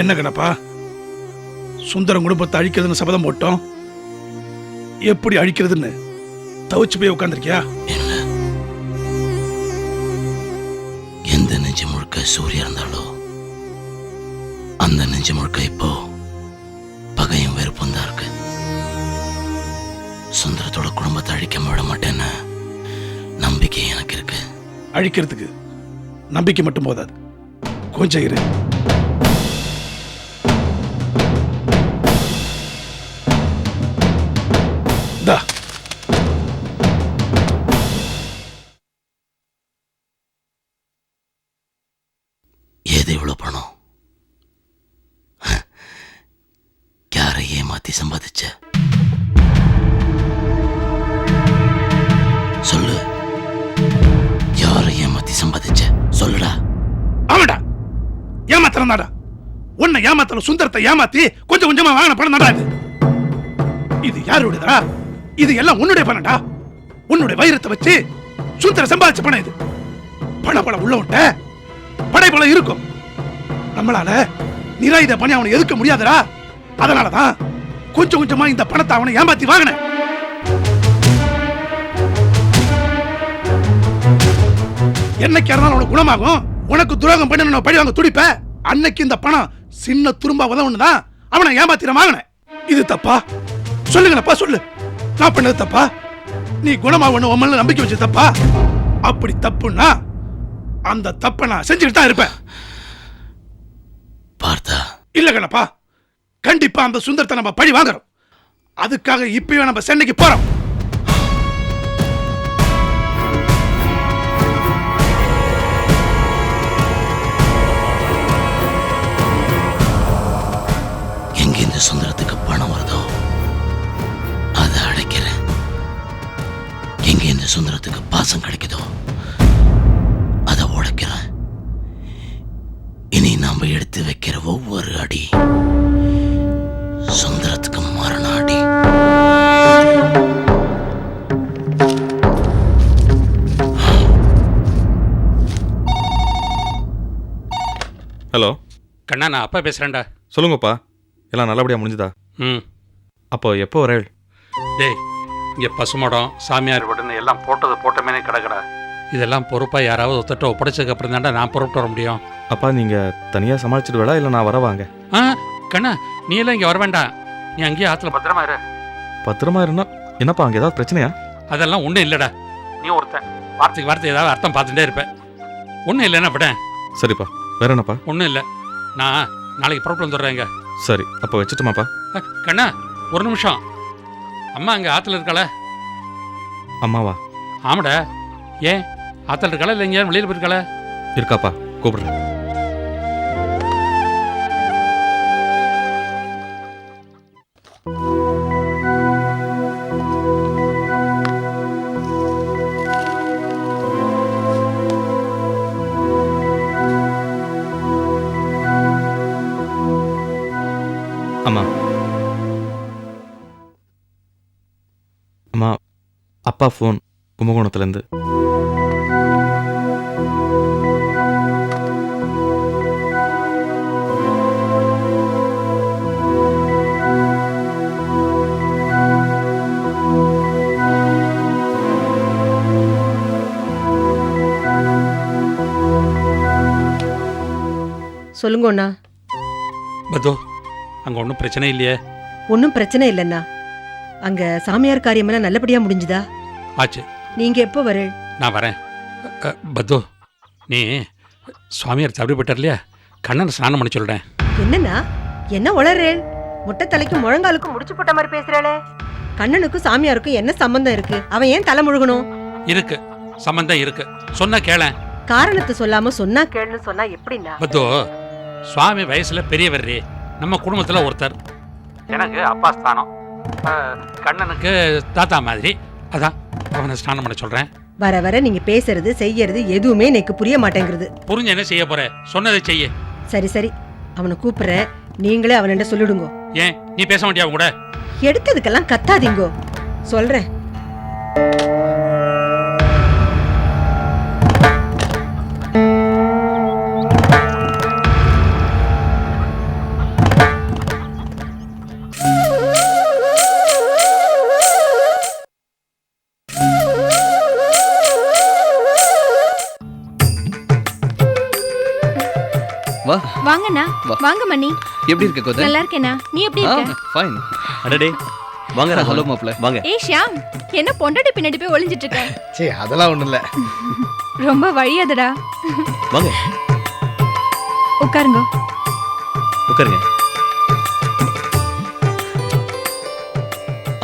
என்ன கணப்பா சுந்தரம் குடும்பத்தை அழிக்கிறதுன்னு சபதம் போட்டோம். எப்படி அழிக்கிறதுன்னு? தவிச்சு போய் உட்காந்துருக்கியா எந்த நெஞ்சு முழுக்க சூரிய இருந்தாலோ அந்த நெஞ்சு முழுக்க இப்போ பகையும் வெறுப்பும் தான் இருக்கு. சுந்தரத்தோட குடும்பத்தை அழிக்க விட மாட்டேன்னு நம்பிக்கை எனக்கு இருக்கு. அழிக்கிறதுக்கு நம்பிக்கை மட்டும் போதாது. கொஞ்சம் இரு. ஏமாத்தலாம் தாடா உன்னை ஏமாத்தல சுந்தரத்தை ஏமாத்தி கொஞ்சம் கொஞ்சமா வாங்கின பணம் தாடா இது. இது யாருடையதா இது எல்லாம் உன்னுடைய பணம்டா. உன்னுடைய வைரத்தை வச்சு சுந்தர சம்பாதிச்ச பணம் இது. பண பலம் உள்ளவன்ட்ட படை பலம் இருக்கும். நம்மளால நிராயுத பணி அவனை எதுக்க முடியாதுடா. அதனாலதான் கொஞ்சம் கொஞ்சமா இந்த பணத்தை அவனை ஏமாத்தி வாங்கினேன். என்னைக்கு இருந்தாலும் உனக்கு குணமாகும். உனக்கு துரோகம் பண்ணி நான் பழி வாங்க துடிப்ப. அன்னைக்கு இந்த பணம் சின்ன துரும்பா உதவுன்னு தான் அவனை ஏமாத்திர வாங்கினேன். இது தப்பா? சொல்லுங்கப்பா சொல்லு. நான் பண்ணது தப்பா? நீ குணமாகணும் உன் மேல நம்பிக்கை வச்ச தப்பா? அப்படி தப்புன்னா அந்த தப்பை நான் செஞ்சுக்கிட்டு தான் இருப்பேன். பார்த்தா? இல்ல கண்ணப்பா கண்டிப்பா அந்த சுந்தரத்தை நம்ம பழி வாங்குறோம். அதுக்காக இப்பவே நம்ம சென்னைக்கு போறோம். எங்க இந்த சுந்தரத்துக்கு பணம் வருதோ? அதை அடைக்கிறேன். எங்க இந்த சுந்தரத்துக்கு பாசம் கிடைக்குதோ? அதை உடைக்கிறேன். இனி நாம எடுத்து வைக்கிற ஒவ்வொரு அடி சுந்தரத்துக்கு மரண அடி. ஹலோ கண்ணா நான் அப்பா பேசுகிறேன்டா சொல்லுங்கப்பா. எல்லாம் நல்லபடியாக முடிஞ்சுதா? ம். அப்போ எப்போ வரேள் டேய் இங்கே பசுமடம் சாமியார் வீடுன்னு எல்லாம் போட்டது போட்டமேனே கிடக்குடா. இதெல்லாம் பொறுப்பாக யாராவது ஒருத்தட்ட ஒப்படைச்சதுக்கு அப்புறம் தான்டா நான் புறப்பட்டு வர முடியும். அப்பா நீங்கள் தனியாக சமாளிச்சிட்டு வேடா இல்லை நான் வர வாங்க? ஆ கண்ணா நீ எல்லாம் இங்கே வர வேண்டாம். நீ அங்கேயே ஆற்றுல பத்திரமா இரு. பத்திரமா இருந்தா என்னப்பா அங்கே ஏதாவது பிரச்சனையா? அதெல்லாம் ஒன்றும் இல்லைடா. நீ ஒருத்தன். வார்த்தைக்கு வார்த்தை ஏதாவது அர்த்தம் பார்த்துட்டே இருப்பேன். ஒன்றும் இல்லைன்னா விடேன் சரிப்பா. வேற என்னப்பா? ஒன்றும் இல்லை. நான் நாளைக்கு புறப்பட்டு வந்துடுறேங்க சரி அப்போ வச்சுட்டுமாப்பா. கண்ணா ஒரு நிமிஷம். அம்மா அங்கே ஆற்றுல இருக்காள? அம்மாவா? ஆமாடா. ஏன் ஆற்றுல இருக்காளா இல்லை எங்கேயாவது வெளியில் போயிருக்காளா? இருக்காப்பா கூப்பிடுறேன். அப்பா ஃபோன் கும்பகோணத்துலேருந்து. சொல்லுங்க அண்ணா. பத்தோ அங்கே ஒன்றும் பிரச்சனை இல்லையே. ஒன்றும் பிரச்சனை இல்லைண்ணா. அங்க சாமியார் காரியமெல்லாம் நல்லபடியா முடிஞ்சுதா? ஆச்சு. நீங்க எப்போ வர? நான் வரேன். அ, பத்து நீ சுவாமியார் தவறிப்பட்டார் இல்லையா? கண்ணனை ஸ்நானம் பண்ண சொல்கிறேன் என்னண்ணா? என்ன உளறேள் முட்டை தலைக்கும் முழங்காலுக்கும் முடிச்சு போட்ட மாதிரி பேசுறாளே. கண்ணனுக்கும் சாமியாருக்கும் என்ன சம்பந்தம் இருக்கு? அவன் ஏன் தலை முழுகணும்? இருக்கு. சம்பந்தம் இருக்கு. சொன்ன கேளேன். காரணத்தை சொல்லாம சொன்னா கேளுன்னு சொன்னா எப்படின்னா பத்து சுவாமி வயசுல பெரியவர் நம்ம குடும்பத்துல ஒருத்தர். எனக்கு அப்பா ஸ்தானம். கண்ணனுக்கு தாத்தா மாதிரி. அதான். அவனை ஸ்நானம் பண்ண சொல்றேன். வர வர நீங்க பேசுறது செய்யறது எதுவுமே எனக்கு புரிய மாட்டேங்கிறது புரிஞ்சு என்ன செய்ய போற? சொன்னதை செய்ய. சரி சரி. அவனை கூப்பிடுறேன் நீங்களே அவன்கிட்ட சொல்லிடுங்க. ஏன்? நீ பேச மாட்டியா அவன் கூட? எடுத்ததுக்கெல்லாம் கத்தாதீங்கோ. சொல்றேன். வாங்கண்ணா. வாங்க மணி எப்படி இருக்க கோதை நல்லா இருக்கேண்ணா. நீ எப்படி இருக்க? ஃபைன் அடடே. வாங்க ஹலோ ராகவன் மாப்ள வாங்க. ஏய் ஷியாம் என்ன பொண்டாட்டி பின்னாடி போய் ஒளிஞ்சிட்டு இருக்க? சே அதெல்லாம் ஒண்ணும் இல்ல. ரொம்ப வழியாதுடா. வாங்க. உட்காருங்க. உட்காருங்க.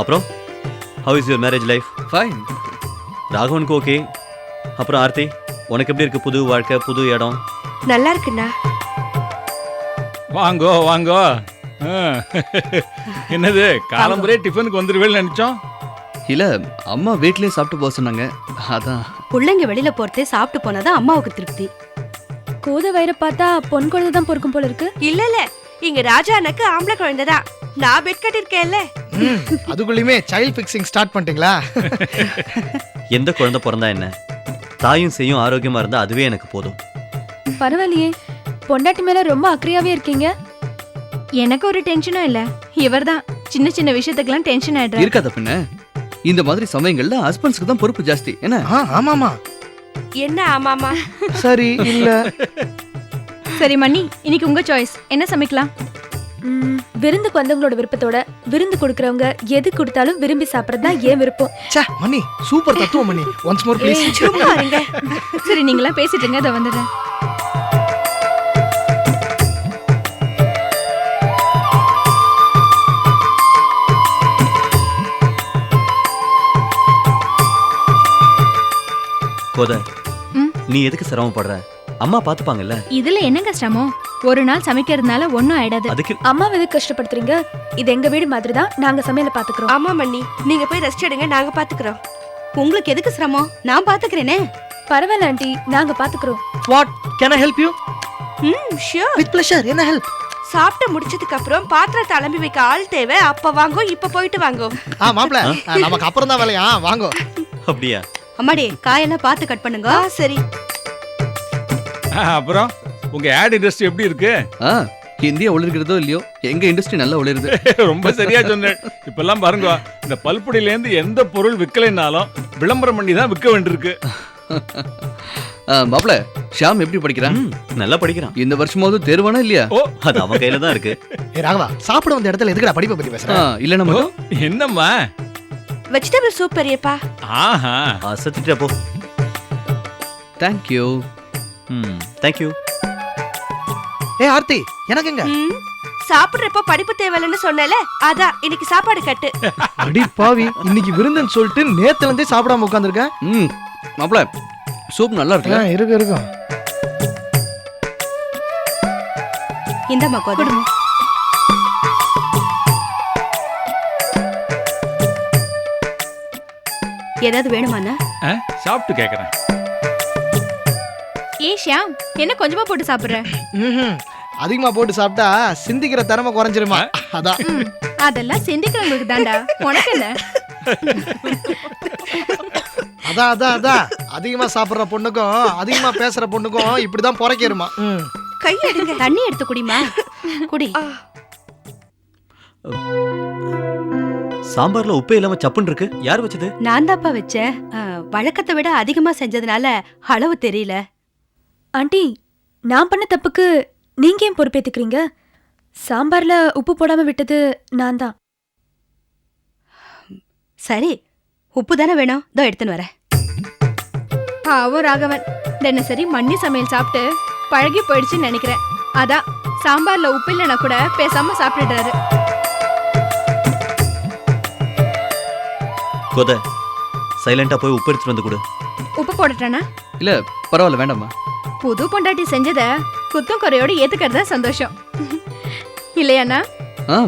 அப்புறம் how is your marriage life fine ராகவனுக்கு okay அப்புறம் ஆர்த்தி உனக்கு எப்படி இருக்கு? புது வாழ்க்கை புது இடம்? நல்லா இருக்குண்ணா. வாங்கோ வாங்கோ. என்னது காலம்பரே டிஃபனுக்கு வந்துருவேன்னு நினைச்சோம்? இல்ல அம்மா வீட்லயே சாப்பிட்டு போக சொன்னாங்க. அதான். பிள்ளைங்க வெளியில போறதே சாப்பிட்டு போனாதான் அம்மாவுக்கு திருப்தி. கோத வயிறை பார்த்தா பொன் குழந்தை தான் பொறுக்கும் போல இருக்கு. இல்ல இல்ல. இங்க ராஜா அண்ணக்கு ஆம்பளை குழந்தைதான். நான் பெட் கட்டிருக்கேன்ல ம், அதுக்குள்ளயுமே சைல்ட் பிக்சிங் ஸ்டார்ட் பண்ணிட்டீங்களா? எந்த குழந்தை பிறந்தா என்ன? தாயும் செய்யும் ஆரோக்கியமா இருந்தா அதுவே எனக்கு போதும். பரவாயில்லையே. பொண்டாட்டி மேல ரொம்ப அக்கறையாவே இருக்கீங்க? எனக்கு ஒரு டென்ஷனும் இல்ல. இவர்தான். சின்ன சின்ன விஷயத்துக்கெல்லாம் டென்ஷன் ஆயிடுறாரு. இருக்காத பின்ன இந்த மாதிரி சமயங்கள்ல ஹஸ்பண்ட்ஸ்க்கு தான் பொறுப்பு ஜாஸ்தி. என்ன? ஆ, ஆமாமா. என்ன ஆமாமா? சரி இல்ல. சரி மணி. இன்னைக்கு உங்க சாய்ஸ் என்ன சமைக்கலாம்? விருந்துக்கு வந்தவங்களோட விருப்பத்தோட விருந்து கொடுக்கறவங்க எது கொடுத்தாலும் விரும்பி சாப்பிடறது தான் ஏன் விருப்பம். ச்சே மணி. சூப்பர் தத்துவம் மணி. ஒன்ஸ் மோர் ப்ளீஸ் சும்மா இருங்க. சரி நீங்களாம் பேசிட்டு இருங்க இதை வந்துடுறேன். கோத. நீ எதுக்கு சிரமப்படுற? அம்மா பாத்துப்பாங்கல்ல. இதுல என்னங்க சிரமம்? ஒரு நாள் சமைக்கிறதுனால ஒன்னும் ஆயிடாது. அதுக்கு அம்மா எதுக்கு கஷ்டப்படுத்துறீங்க? இது எங்க வீடு மாதிரி தான் நாங்க சமையல பாத்துக்கிறோம். ஆமா மண்ணி நீங்க போய் ரெஸ்ட் எடுங்க நாங்க பாத்துக்கிறோம். உங்களுக்கு எதுக்கு சிரமம்? நான் பாத்துக்கிறேனே. பரவாயில்ல ஆண்டி. நாங்க பாத்துக்கிறோம். What can I help you hmm sure with pleasure என்ன ஹெல்ப் சாப்பிட்டு முடிச்சதுக்கு அப்புறம் பாத்திரத்தை அலம்பி வைக்க ஆள் தேவை. அப்ப வாங்கோ இப்ப போயிட்டு வாங்கோ. ஆ மாப்ள நமக்கு அப்புறம் தான் வேலையா வாங்கோ. அப்படியா? அம்மாடி காயெல்லாம் பார்த்து கட் பண்ணுங்க. சரி. ஆ, அப்புறம் உங்க ஆட் இண்டஸ்ட்ரி எப்படி இருக்கு? ஆ இந்தியா ஒளிர்கிறதோ இல்லையோ? எங்க இண்டஸ்ட்ரி நல்லா ஒளிருது. ரொம்ப சரியா சொன்னேன். இப்பெல்லாம் பாருங்க இந்த பல்பொடியில இருந்து எந்த பொருள் விற்கலைன்னாலும் விளம்பரம் பண்ணி தான் விற்க வேண்டியிருக்கு. மாப்ள ஷாம் எப்படி படிக்கிறான்? நல்லா படிக்கிறான். இந்த வருஷமாவது தேர்வானா இல்லையா? ஓ. அது அவன் கையில தான் இருக்கு. ராகவா சாப்பிட வந்த இடத்துல எதுக்குடா படிப்பை பத்தி ஆ, பேசுற இல்ல நம்ம என்னம்மா? வெஜிடபிள் சூப் பெரியப்பா ஆஹா. அசத்திட்ட போ. தேங்க்யூ ம் தேங்க்யூ ஏ ஆர்த்தி எனக்கு எங்க? ம், சாப்பிடுறப்ப படிப்பு தேவையில்லைன்னு சொன்னேல அதான் இன்னைக்கு சாப்பாடு கட்டு. அடி பாவி இன்னைக்கு விருந்துன்னு சொல்லிட்டு நேத்துல இருந்தே சாப்பிடாம உட்காந்துருக்கேன் ம் மாப்ள சூப் நல்லா இருக்குல்ல? இருக்கு இருக்கும் இந்தம்மா கோதை ஏதாவது வேணுமாண்ணா ஆ, சாப்பிட்டு கேக்குறேன். ஏ ஷியாம் என்ன கொஞ்சமா போட்டு சாப்பிடுற? ம்ஹும். அதிகமா போட்டு சாப்பிட்டா சிந்திக்கிற திறமை குறைஞ்சிருமா? அதான். அதெல்லாம் சிந்திக்கிறவங்களுக்கு தான்டா. உனக்கு என்ன? அதான் அதான் அதான். அதிகமா சாப்பிடுற பொண்ணுக்கும் அதிகமா பேசுற பொண்ணுக்கும் இப்படிதான் பொறைக்கேறுமா ம். கை எடுங்க தண்ணி எடுத்து குடிமா குடி. சாம்பார்ல உப்பே இல்லாம சப்புன்னு இருக்கு. யார் வச்சது? நான் தான்ப்பா வச்சேன். வழக்கத்தை விட அதிகமா செஞ்சதுனால அளவு தெரியல. ஆண்டி நான் பண்ண தப்புக்கு நீங்க ஏன் பொறுப்பேத்துக்கிறீங்க? சாம்பார்ல உப்பு போடாம விட்டது நான் தான். சரி உப்பு தானே வேணும். இதோ எடுத்துன்னு வரேன். பாவம் ராகவன். தினசரி மண்ணி சமையல் சாப்பிட்டு பழகி போயிடுச்சுன்னு நினைக்கிறேன். அதான் சாம்பார்ல உப்பு இல்லைன்னா கூட பேசாம சாப்பிட்டுடுறாரு. கோத சைலண்டா போய் உப்பு எடுத்துட்டு வந்து கொடு. உப்பு போடட்டானா இல்ல பரவாயில்ல வேண்டாம்மா. புது பொண்டாட்டி செஞ்சத குத்தம் குறையோட ஏத்துக்கிறது தான் சந்தோஷம். இல்லையாண்ணா? ஆ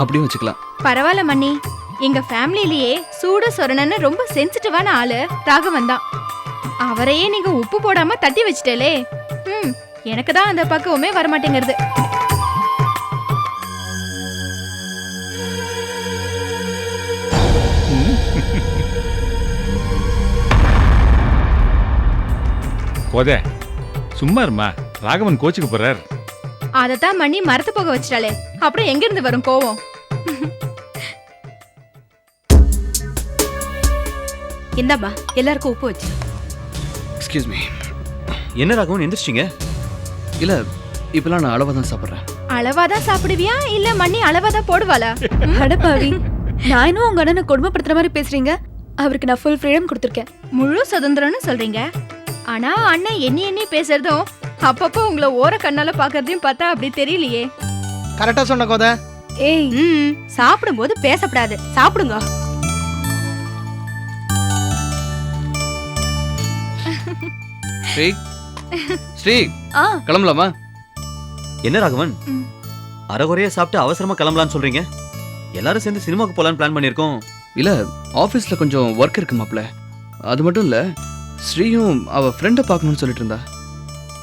அப்படியும் வச்சுக்கலாம். பரவாயில்ல மண்ணி எங்க ஃபேமிலிலேயே சூடு சொரணன்னு ரொம்ப சென்சிட்டிவான ஆளு ராகவன் தான். அவரையே நீங்க உப்பு போடாம தட்டி வச்சிட்டேலே. ம் எனக்கு தான் அந்த பக்குவமே வரமாட்டேங்கிறது. கோதே. சும்மா இருமா ராகவன் கோச்சுக்கு போறார். அதைத்தான் மண்ணி மரத்து போக வச்சிட்டாலே அப்புறம் எங்க இருந்து வரும் கோவம்? இந்தாம்மா எல்லாருக்கும் உப்பு வச்சு. எக்ஸ்கியூஸ் மீ என்ன ராகவன் எந்திரிச்சிங்க இல்ல இப்பெல்லாம் நான் அளவா தான் சாப்பிட்றேன். அளவா தான் சாப்பிடுவியா? இல்ல மண்ணி அளவா தான் போடுவாளா அடப்பாவி நான் இன்னும் உங்க அண்ணனை கொடுமைப்படுத்துற மாதிரி பேசுறீங்க. அவருக்கு நான் ஃபுல் ஃப்ரீடம் கொடுத்துருக்கேன். முழு சுதந்திரம்னு சொல்றீங்க? ஆனா அண்ணன் எண்ணி எண்ணி பேசுறதும் அப்பப்போ உங்களை ஓர கண்ணால பாக்குறதையும் பார்த்தா அப்படி தெரியலையே. கரெக்டா சொன்ன கோத. ஏய் ம் சாப்பிடும்போது பேசப்படாது. சாப்பிடுங்க. ஸ்ரீ ஸ்ரீ ஆ. கிளம்பலாமா? என்ன ராகவன். அரைகுறையா சாப்பிட்டு அவசரமா கிளம்பலாம்னு சொல்றீங்க? எல்லாரும் சேர்ந்து சினிமாக்கு போலான்னு பிளான் பண்ணியிருக்கோம். இல்ல ஆபீஸ்ல கொஞ்சம் ஒர்க் இருக்கு மாப்ள அது மட்டும் இல்ல ஸ்ரீயும் அவ ஃப்ரெண்டை பார்க்கணும்னு சொல்லிட்டு இருந்தா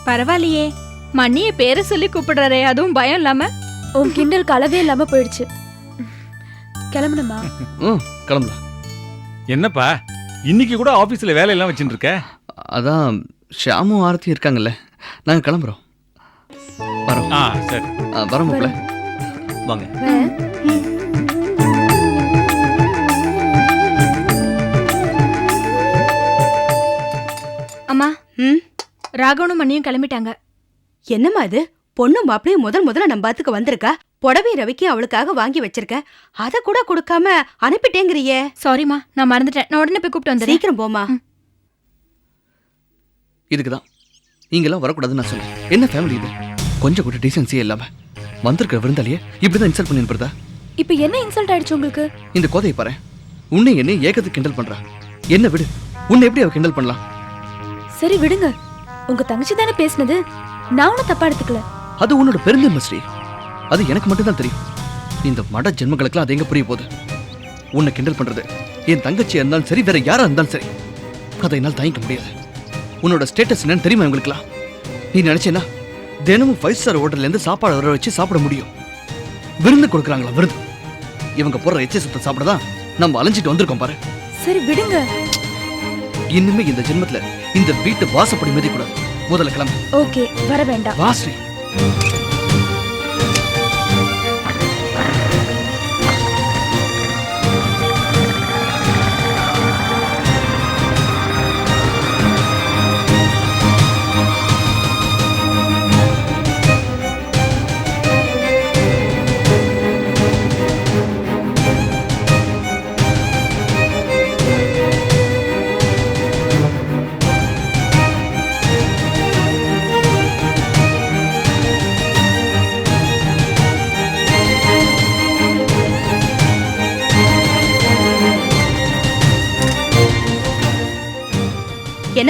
பரவாயில்லையே. மண்ணிய பேரை சொல்லி கூப்பிடுறாரே அதுவும் பயம் இல்லாம. உன் கிண்டல் கலவே இல்லாம போயிடுச்சு. கிளம்பணுமா ம் கிளம்பலாம். என்னப்பா இன்னைக்கு கூட ஆபீஸ்ல வேலையெல்லாம் வச்சுட்டு இருக்க அதான் ஷியாமும் ஆரத்தியும் இருக்காங்கல்ல நாங்க கிளம்புறோம். வரோம். ஆ சரி. ஆ, வரோம் மாப்ள வாங்க. ம்? ராகவனும் மண்ணியும் கிளம்பிட்டாங்க. என்னம்மா இது? பொண்ணு மாப்பிளையும் முதல் முதல்ல நம்ம பாத்துக்கு வந்திருக்கா? புடவை ரவிக்கு அவளுக்காக வாங்கி வச்சிருக்க. அத கூட கொடுக்காம அனுப்பிட்டேங்கிறியே. சாரிம்மா நான் மறந்துட்டேன். நான் உடனே போய் கூப்பிட்டு வந்துடுறேன். சீக்கிரம் போமா இதுக்கு தான் நீங்கெல்லாம் வரக்கூடாதுன்னு நான் சொன்னேன் என்ன ஃபேமிலி இது? கொஞ்சம் கூட டீசன்சியே இல்லாம. வந்திருக்கிற விருந்தாளியே இப்படிதான் இன்சல்ட் பண்ணி அனுப்புறதா? இப்போ என்ன இன்சல்ட் ஆயிடுச்சு உங்களுக்கு? இந்த கோதையை பாரு உன்னை என்ன ஏகத்துக்கு கிண்டல் பண்றா. என்ன விடு. உன்னை எப்படி அவ கிண்டல் பண்ணலாம்? சரி விடுங்க. உங்க தங்கச்சி தானே பேசுனது? நான் ஒன்னும் தப்பா எடுத்துக்கல. அது உன்னோட பெருந்தன்மை ஸ்ரீ. அது எனக்கு மட்டும்தான் தெரியும். இந்த மட ஜென்மங்களுக்குலாம் அது எங்க புரிய போகுது? உன்னை கிண்டல் பண்றது என் தங்கச்சியா இருந்தாலும் சரி வேற யாரா இருந்தாலும் சரி. அதை என்னால் தாங்கிக்க முடியாது. உன்னோட ஸ்டேட்டஸ் என்னன்னு தெரியுமா உங்களுக்குலாம் நீ நினைச்சேன்னா தினமும் ஃபைவ் ஸ்டார் ஹோட்டல்ல இருந்து சாப்பாடு வர வச்சு சாப்பிட முடியும். விருந்து கொடுக்குறாங்களா விருந்து? இவங்க போற எச்ச சுத்த சாப்பிட தான் நம்ம அலைஞ்சிட்டு வந்திருக்கோம் பாரு. சரி விடுங்க. இன்னுமே இந்த ஜென்மத்துல இந்த வீட்டு வாசப்படி மிதிக்கூடாது. முதல்ல கிளம்பு. ஓகே வர வேண்டாம். வா ஸ்ரீ.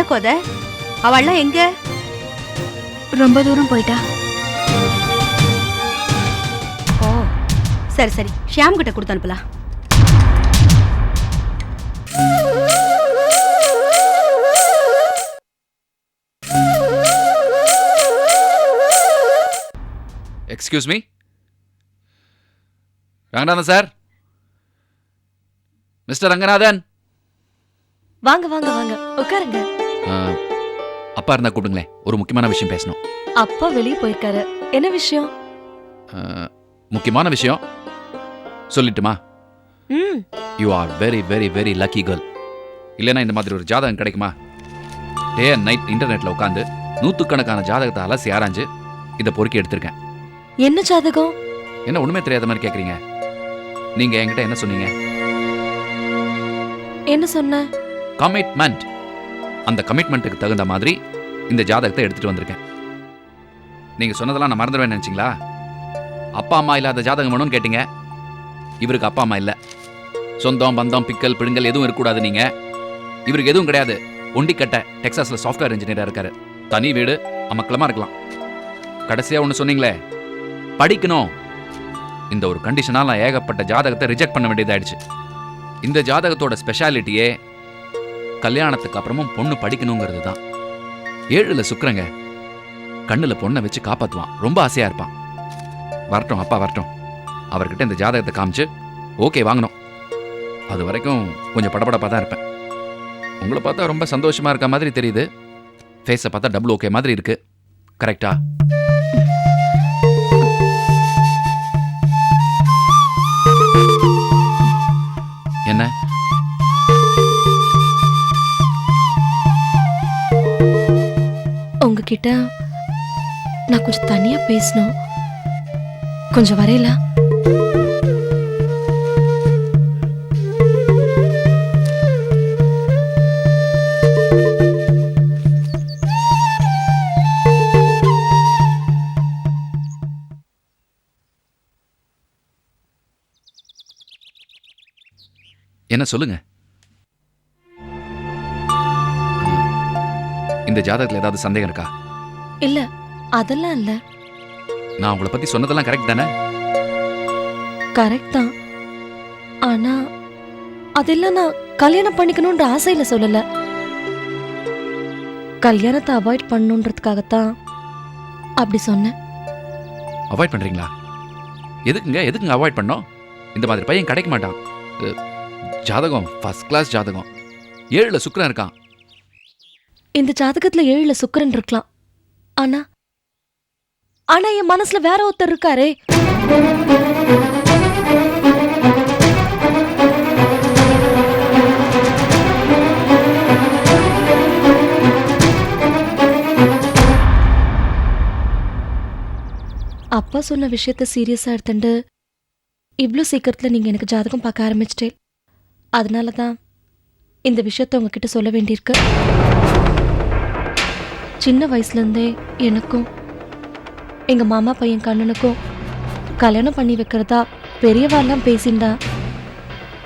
கோத அவள்லாம் எங்க? ரொம்ப தூரம் போயிட்டா. ஓ சரி சரி. ஷியாம் கிட்ட கொடுத்து அனுப்பலாம். Excuse me Ranganathan sir? Mister Ranganathan? வாங்க வாங்க வாங்க. உட்காருங்க. அப்பா இருந்தா கூப்பிடுங்களேன் ஒரு முக்கியமான விஷயம் பேசணும். அப்பா வெளியே போயிருக்காரு. என்ன விஷயம்? முக்கியமான விஷயம். சொல்லட்டுமா? You are very very very lucky girl இல்லைன்னா இந்த மாதிரி ஒரு ஜாதகம் கிடைக்குமா? டே அண்ட் நைட் இன்டர்நெட்ல உட்காந்து நூற்றுக்கணக்கான ஜாதகத்தை அலசி ஆராய்ஞ்சு இதை பொறுக்கி எடுத்திருக்கேன். என்ன ஜாதகம்? என்ன ஒண்ணுமே தெரியாத மாதிரி கேட்குறீங்க நீங்க என்கிட்ட என்ன சொன்னீங்க? என்ன சொன்ன? கமிட்மெண்ட் அந்த கமிட்மெண்ட்டுக்கு தகுந்த மாதிரி இந்த ஜாதகத்தை எடுத்துகிட்டு வந்திருக்கேன். நீங்கள் சொன்னதெல்லாம் நான் மறந்துடுவேன் நினச்சிங்களா? அப்பா அம்மா இல்லாத ஜாதகம் வேணும்னு கேட்டீங்க. இவருக்கு அப்பா அம்மா இல்லை. சொந்தம் பந்தம் பிக்கல் பிடுங்கல் எதுவும் இருக்கக்கூடாது நீங்கள் இவருக்கு எதுவும் கிடையாது. ஒண்டிக்கட்டை டெக்ஸாஸில் சாஃப்ட்வேர் இன்ஜினியராக இருக்காரு. தனி வீடு அமக்கலமாக இருக்கலாம். கடைசியாக ஒன்று சொன்னீங்களே படிக்கணும். இந்த ஒரு கண்டிஷனால் நான் ஏகப்பட்ட ஜாதகத்தை ரிஜெக்ட் பண்ண வேண்டியதாயிடுச்சு. இந்த ஜாதகத்தோட ஸ்பெஷாலிட்டியே கல்யாணத்துக்கு அப்புறமும் பொண்ணு படிக்கணுங்கிறது தான். ஏழில் சுக்கரங்க. கண்ணில் பொண்ணை வச்சு காப்பாற்றுவான் ரொம்ப ஆசையாக இருப்பான். வரட்டும் அப்பா வரட்டும். அவர்கிட்ட இந்த ஜாதகத்தை காமிச்சு ஓகே வாங்கணும். அது வரைக்கும் கொஞ்சம் படபடப்பாக தான் இருப்பேன். உங்களை பார்த்தா ரொம்ப சந்தோஷமாக இருக்க மாதிரி தெரியுது. ஃபேஸை பார்த்தா டபுள் ஓகே மாதிரி இருக்குது கரெக்டா உங்ககிட்ட நான் கொஞ்சம் தனியா பேசணும். கொஞ்சம் வரையில? என்ன சொல்லுங்க? இந்த ஜாதகத்துல ஏதாவது சந்தேகம் இருக்கா? இல்ல அதெல்லாம் இல்ல. நான் உங்களை பத்தி சொன்னதெல்லாம் கரெக்ட் தானே? கரெக்ட் தான். ஆனா அதெல்லாம் நான் கல்யாணம் பண்ணிக்கணும்ன்ற ஆசையில சொல்லல. கல்யாணத்தை அவாய்ட் பண்ணணுன்றதுக்காகத்தான் அப்படி சொன்னேன். அவாய்ட் பண்றீங்களா? எதுக்குங்க எதுக்குங்க அவாய்ட் பண்ணோம்? இந்த மாதிரி பையன் கிடைக்க மாட்டான். ஜாதகம் ஃபர்ஸ்ட் கிளாஸ் ஜாதகம். ஏழுல சுக்கிரன் இருக்கான். இந்த ஜாதகத்துல ஏழுல சுக்கிரன் இருக்கலாம். ஆனா ஆனா என் மனசுல வேற ஒருத்தர் இருக்காரே. அப்பா சொன்ன விஷயத்த சீரியஸா எடுத்துட்டு இவ்வளோ சீக்கிரத்தில் நீங்கள் எனக்கு ஜாதகம் பார்க்க ஆரம்பிச்சிட்டே. அதனால தான் இந்த விஷயத்த உங்ககிட்ட சொல்ல வேண்டியிருக்கு. சின்ன வயசுலேருந்தே எனக்கும் எங்கள் மாமா பையன் கண்ணனுக்கும் கல்யாணம் பண்ணி வைக்கிறதா பெரியவாள்லாம் பேசிண்டான்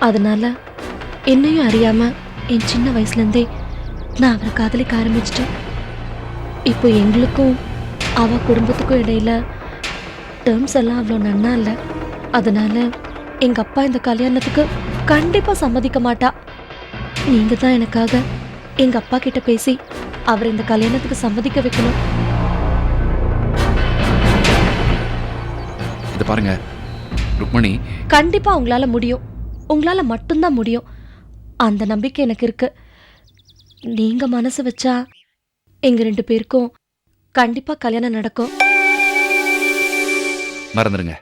அதனால என்னையும் அறியாமல் என் சின்ன வயசுலேருந்தே நான் அவரை காதலிக்க ஆரம்பிச்சிட்டேன். இப்போ எங்களுக்கும் அவ குடும்பத்துக்கும் இடையில டேர்ம்ஸ் எல்லாம் அவ்வளோ நன்னா இல்லை. அதனால எங்கள் அப்பா இந்த கல்யாணத்துக்கு கண்டிப்பாக சம்மதிக்க மாட்டா. நீங்கள் தான் எனக்காக எங்கள் அப்பா கிட்ட பேசி அவர் இந்த கல்யாணத்துக்கு சம்மதிக்க வைக்கணும். இது பாருங்க ருக்மணி. கண்டிப்பா உங்களால முடியும். உங்களால மட்டும்தான் முடியும். அந்த நம்பிக்கை எனக்கு இருக்கு. நீங்க மனசு வச்சா எங்க ரெண்டு பேருக்கும் கண்டிப்பா கல்யாணம் நடக்கும். மறந்துடுங்க